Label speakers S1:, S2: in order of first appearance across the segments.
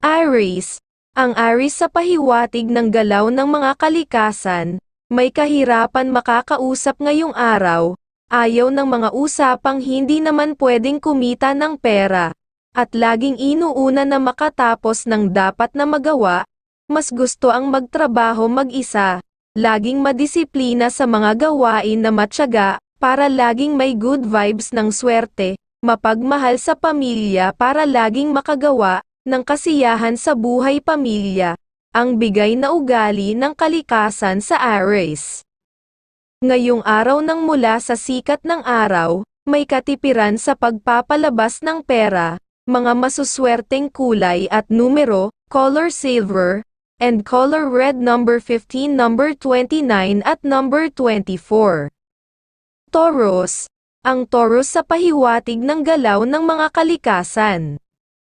S1: Aries, ang Aries sa pahiwatig ng galaw ng mga kalikasan, may kahirapan makakausap ngayong araw, ayaw ng mga usapang hindi naman pwedeng kumita ng pera, at laging inuuna na makatapos ng dapat na magawa, mas gusto ang magtrabaho mag-isa, laging madisiplina sa mga gawain na matyaga, para laging may good vibes ng swerte, mapagmahal sa pamilya para laging makagawa, ng kasiyahan sa buhay pamilya, ang bigay na ugali ng kalikasan sa Aries. Ngayong araw nang mula sa sikat ng araw, may katipiran sa pagpapalabas ng pera, mga masuswerteng kulay at numero, color silver, and color red number 15 number 29 at number 24. Taurus, ang Taurus sa pahiwatig ng galaw ng mga kalikasan.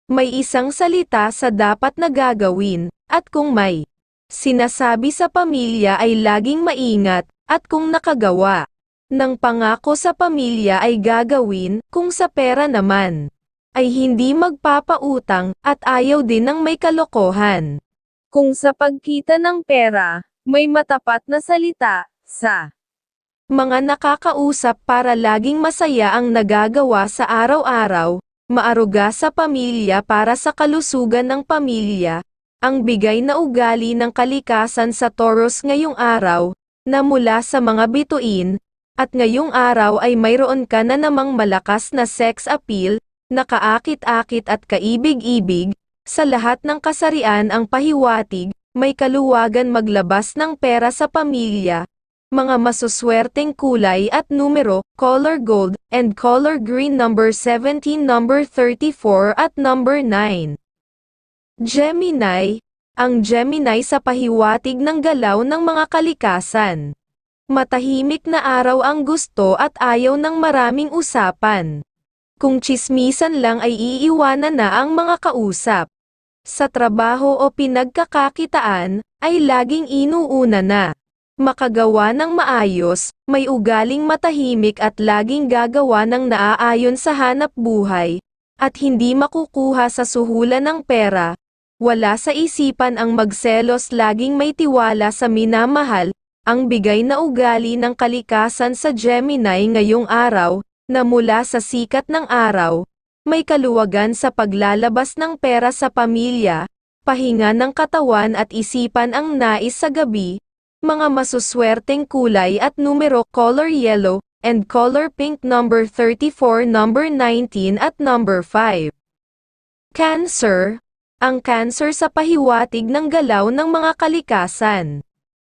S1: May isang salita sa dapat na gagawin, at kung may sinasabi sa pamilya ay laging maingat, at kung nakagawa ng pangako sa pamilya ay gagawin, kung sa pera naman ay hindi magpapautang, at ayaw din ng may kalokohan. Kung sa pagkita ng pera, may matapat na salita, sa mga nakakausap para laging masaya ang nagagawa sa araw-araw, maaruga sa pamilya para sa kalusugan ng pamilya, ang bigay na ugali ng kalikasan sa Taurus ngayong araw, na mula sa mga bituin, at ngayong araw ay mayroon ka na namang malakas na sex appeal, nakaakit-akit at kaibig-ibig, sa lahat ng kasarian ang pahiwatig, may kaluwagan maglabas ng pera sa pamilya, mga masuswerteng kulay at numero, color gold, and color green number 17 number 34 at number 9. Gemini, ang Gemini sa pahiwatig ng galaw ng mga kalikasan. Matahimik na araw ang gusto at ayaw ng maraming usapan. Kung chismisan lang ay iiwanan na ang mga kausap. Sa trabaho o pinagkakakitaan, ay laging inuuna na. Makagawa ng maayos, may ugaling matahimik at laging gagawa ng naaayon sa hanap buhay, at hindi makukuha sa suhulan ng pera. Wala sa isipan ang magselos laging may tiwala sa minamahal, ang bigay na ugali ng kalikasan sa Gemini ngayong araw, na mula sa sikat ng araw, may kaluwagan sa paglalabas ng pera sa pamilya, pahinga ng katawan at isipan ang nais sa gabi, mga masuswerteng kulay at numero color yellow, and color pink number 34 number 19 at number 5. Cancer, ang cancer sa pahiwatig ng galaw ng mga kalikasan.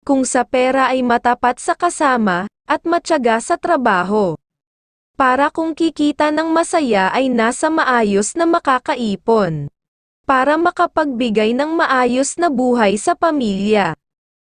S1: Kung sa pera ay matapat sa kasama, at matyaga sa trabaho para kung kikita ng masaya ay nasa maayos na makakaipon. Para makapagbigay ng maayos na buhay sa pamilya.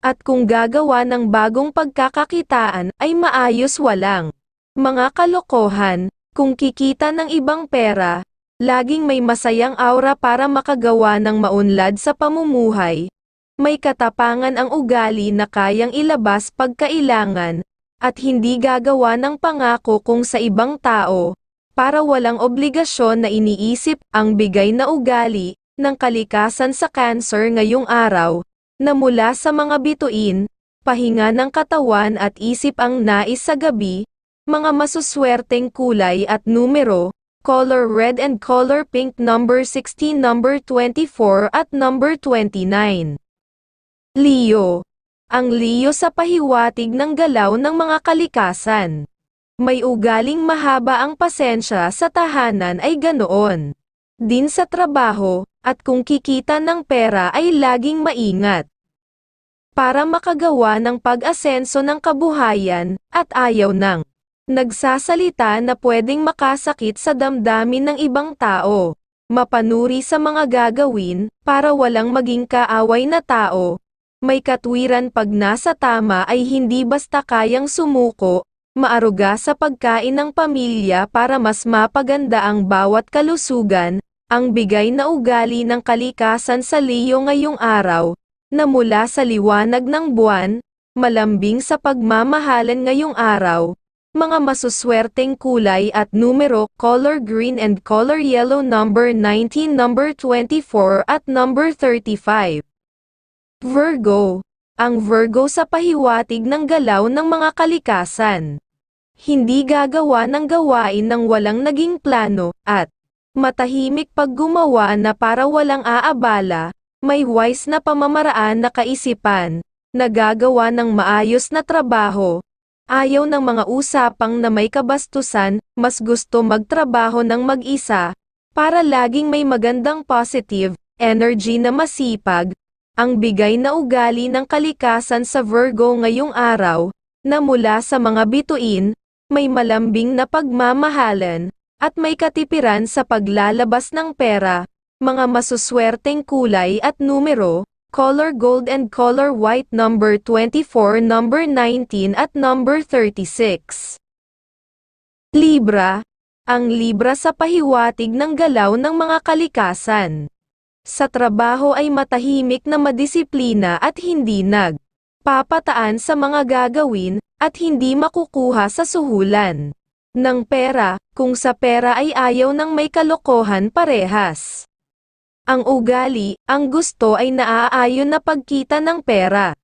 S1: At kung gagawa ng bagong pagkakakitaan ay maayos walang mga kalokohan, kung kikita ng ibang pera, laging may masayang aura para makagawa ng maunlad sa pamumuhay. May katapangan ang ugali na kayang ilabas pagkailangan, at hindi gagawa ng pangako kung sa ibang tao, para walang obligasyon na iniisip ang bigay na ugali ng kalikasan sa cancer ngayong araw, na mula sa mga bituin, pahinga ng katawan at isip ang nais sa gabi, mga masuswerteng kulay at numero, color red and color pink number 16 number 24 at number 29. Leo ang Leo sa pahiwatig ng galaw ng mga kalikasan. May ugaling mahaba ang pasensya sa tahanan ay ganoon. Din sa trabaho, at kung kikita ng pera ay laging maingat. Para makagawa ng pag-asenso ng kabuhayan, at ayaw ng nagsasalita na pwedeng makasakit sa damdamin ng ibang tao. Mapanuri sa mga gagawin, para walang maging kaaway na tao, may katwiran pag nasa tama ay hindi basta kayang sumuko, maaruga sa pagkain ng pamilya para mas mapaganda ang bawat kalusugan, ang bigay na ugali ng kalikasan sa Leo ngayong araw, na mula sa liwanag ng buwan, malambing sa pagmamahalan ngayong araw, mga masuswerteng kulay at numero, color green and color yellow number 19, number 24 at number 35. Virgo. Ang Virgo sa pahiwatig ng galaw ng mga kalikasan. Hindi gagawa ng gawain ng walang naging plano, at matahimik pag gumawa na para walang aabala, may wise na pamamaraan na kaisipan, nagagawa ng maayos na trabaho, ayaw ng mga usapang na may kabastusan, mas gusto magtrabaho ng mag-isa, para laging may magandang positive energy na masipag, ang bigay na ugali ng kalikasan sa Virgo ngayong araw, na mula sa mga bituin, may malambing na pagmamahalan, at may katipiran sa paglalabas ng pera, mga masuswerteng kulay at numero, color gold and color white number 24, number 19 at number 36. Libra, ang Libra sa pahiwatig ng galaw ng mga kalikasan. Sa trabaho ay matahimik na madisiplina at hindi nag papataan sa mga gagawin, at hindi makukuha sa suhulan ng pera, kung sa pera ay ayaw ng may kalokohan parehas. Ang ugali, ang gusto ay naaayon na pagkita ng pera.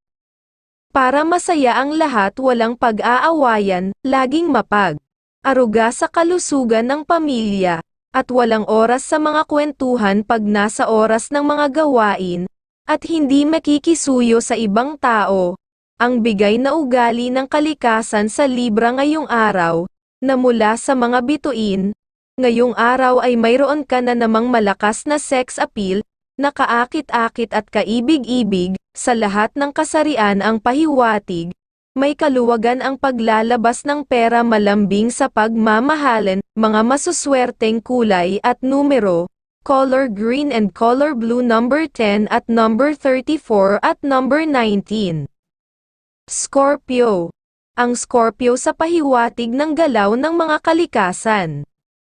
S1: Para masaya ang lahat walang pag-aawayan, laging mapag. Aruga sa kalusugan ng pamilya, at walang oras sa mga kwentuhan pag nasa oras ng mga gawain, at hindi makikisuyo sa ibang tao. Ang bigay na ugali ng kalikasan sa Libra ngayong araw, na mula sa mga bituin, ngayong araw ay mayroon ka na namang malakas na sex appeal, nakaakit-akit at kaibig-ibig, sa lahat ng kasarian ang pahiwatig, may kaluwagan ang paglalabas ng pera malambing sa pagmamahalan, mga masuswerteng kulay at numero, color green and color blue number 10 at number 34 at number 19. Scorpio. Ang Scorpio sa pahiwatig ng galaw ng mga kalikasan.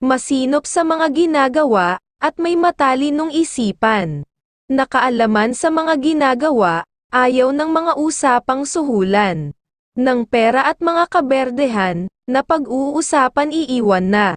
S1: Masinop sa mga ginagawa, at may matalinong isipan. Nakaalaman sa mga ginagawa, ayaw ng mga usapang suhulan ng pera at mga kaberdehan, na pag-uusapan iiwan na.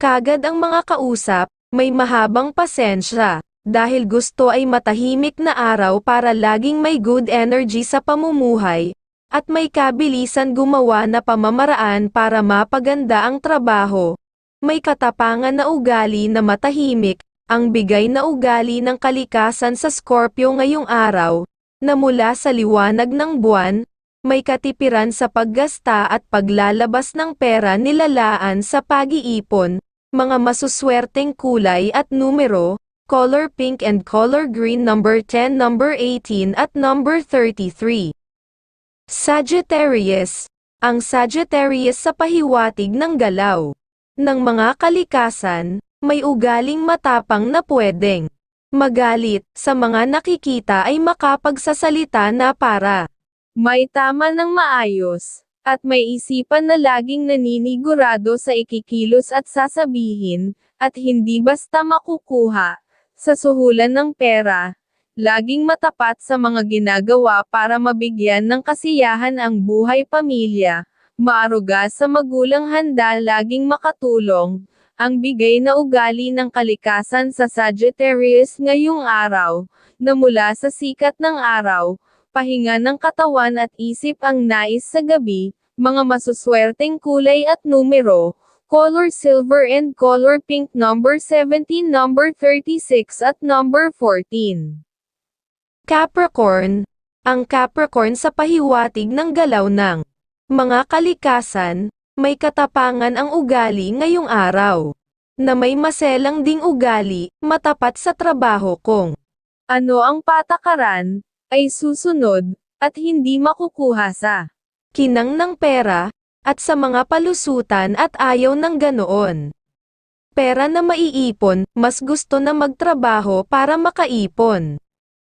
S1: Kagad ang mga kausap, may mahabang pasensya, dahil gusto ay matahimik na araw para laging may good energy sa pamumuhay, at may kabilisan gumawa na pamamaraan para mapaganda ang trabaho. May katapangan na ugali na matahimik, ang bigay na ugali ng kalikasan sa Scorpio ngayong araw, na mula sa liwanag ng buwan, may katipiran sa paggasta at paglalabas ng pera nilalaan sa pag-iipon, mga masuswerteng kulay at numero, color pink and color green number 10, number 18 at number 33. Sagittarius, ang Sagittarius sa pahiwatig ng galaw. Ng mga kalikasan, may ugaling matapang na pwedeng magalit sa mga nakikita ay makapagsasalita na para may tama ng maayos, at may isipan na laging naninigurado sa ikikilos at sasabihin, at hindi basta makukuha, sa suhulan ng pera, laging matapat sa mga ginagawa para mabigyan ng kasiyahan ang buhay pamilya, maaruga sa magulang handa laging makatulong, ang bigay na ugali ng kalikasan sa Sagittarius ngayong araw, na mula sa sikat ng araw, pahinga ng katawan at isip ang nais sa gabi, mga masuswerteng kulay at numero, color silver and color pink number 17, number 36 at number 14. Capricorn, ang Capricorn sa pahiwatig ng galaw ng mga kalikasan, may katapangan ang ugali ngayong araw. Na may maselang ding ugali, matapat sa trabaho kung ano ang patakaran, ay susunod, at hindi makukuha sa kinang ng pera, at sa mga palusutan at ayaw ng ganoon. Pera na maiipon, mas gusto na magtrabaho para makaipon.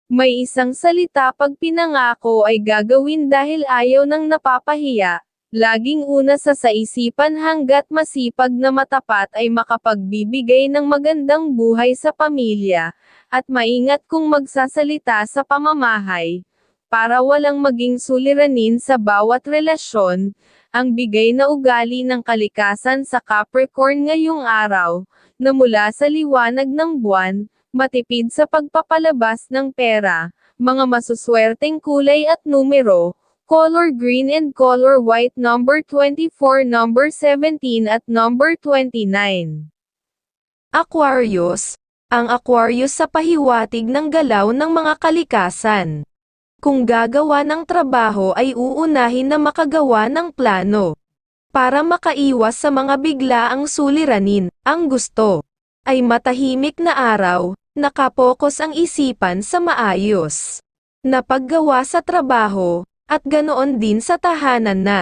S1: May isang salita pag pinangako ay gagawin dahil ayaw ng napapahiya, laging una sa saisipan hanggat masipag na matapat ay makapagbibigay ng magandang buhay sa pamilya, at maingat kung magsasalita sa pamamahay,
S2: para walang maging suliranin sa bawat relasyon, ang bigay na ugali ng kalikasan sa Capricorn ngayong araw, na mula sa liwanag ng buwan, matipid sa pagpapalabas ng pera, mga masuswerteng kulay at numero, color green and color white number 24, number 17 at number 29.
S1: Aquarius, ang Aquarius sa pahiwatig ng galaw ng mga kalikasan. Kung gagawa ng trabaho ay uunahin na makagawa ng plano. Para makaiwas sa mga biglaang suliranin, ang gusto ay matahimik na araw, nakapokus ang isipan sa maayos na paggawa sa trabaho, at ganoon din sa tahanan na.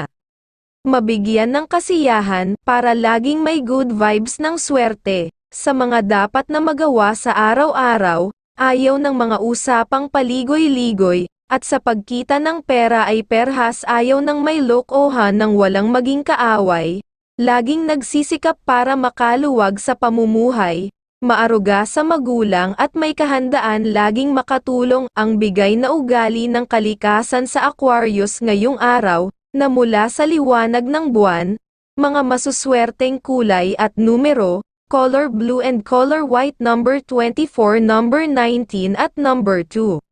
S1: Mabigyan ng kasiyahan para laging may good vibes ng swerte sa mga dapat na magawa sa araw-araw, ayaw ng mga usapang paligoy-ligoy, at sa pagkita ng pera ay perhas ayaw ng may lokohan ng walang maging kaaway, laging nagsisikap para makaluwag sa pamumuhay, maaruga sa magulang at may kahandaan laging makatulong ang bigay na ugali ng kalikasan sa Aquarius ngayong araw, na mula sa liwanag ng buwan, mga masuswerteng kulay at numero, color blue and color white number 24, number 19 at number 2.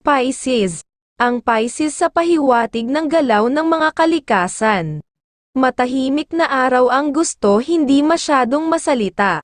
S1: Pisces. Ang Pisces sa pahiwatig ng galaw ng mga kalikasan. Matahimik na araw ang gusto hindi masyadong masalita.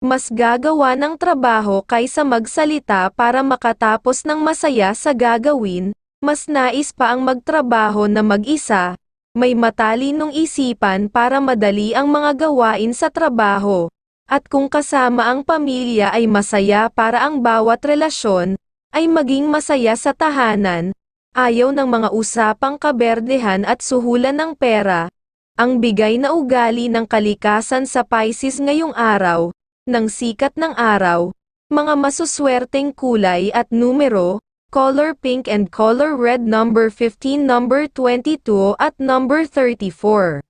S1: Mas gagawa ng trabaho kaysa magsalita para makatapos ng masaya sa gagawin, mas nais pa ang magtrabaho na mag-isa, may matalinong isipan para madali ang mga gawain sa trabaho. At kung kasama ang pamilya ay masaya para ang bawat relasyon, ay maging masaya sa tahanan, ayaw ng mga usapang kaberdehan at suhulan ng pera, ang bigay na ugali ng kalikasan sa Pisces ngayong araw, ng sikat ng araw, mga masuswerteng kulay at numero, color pink and color red number 15 number 22 at number 34.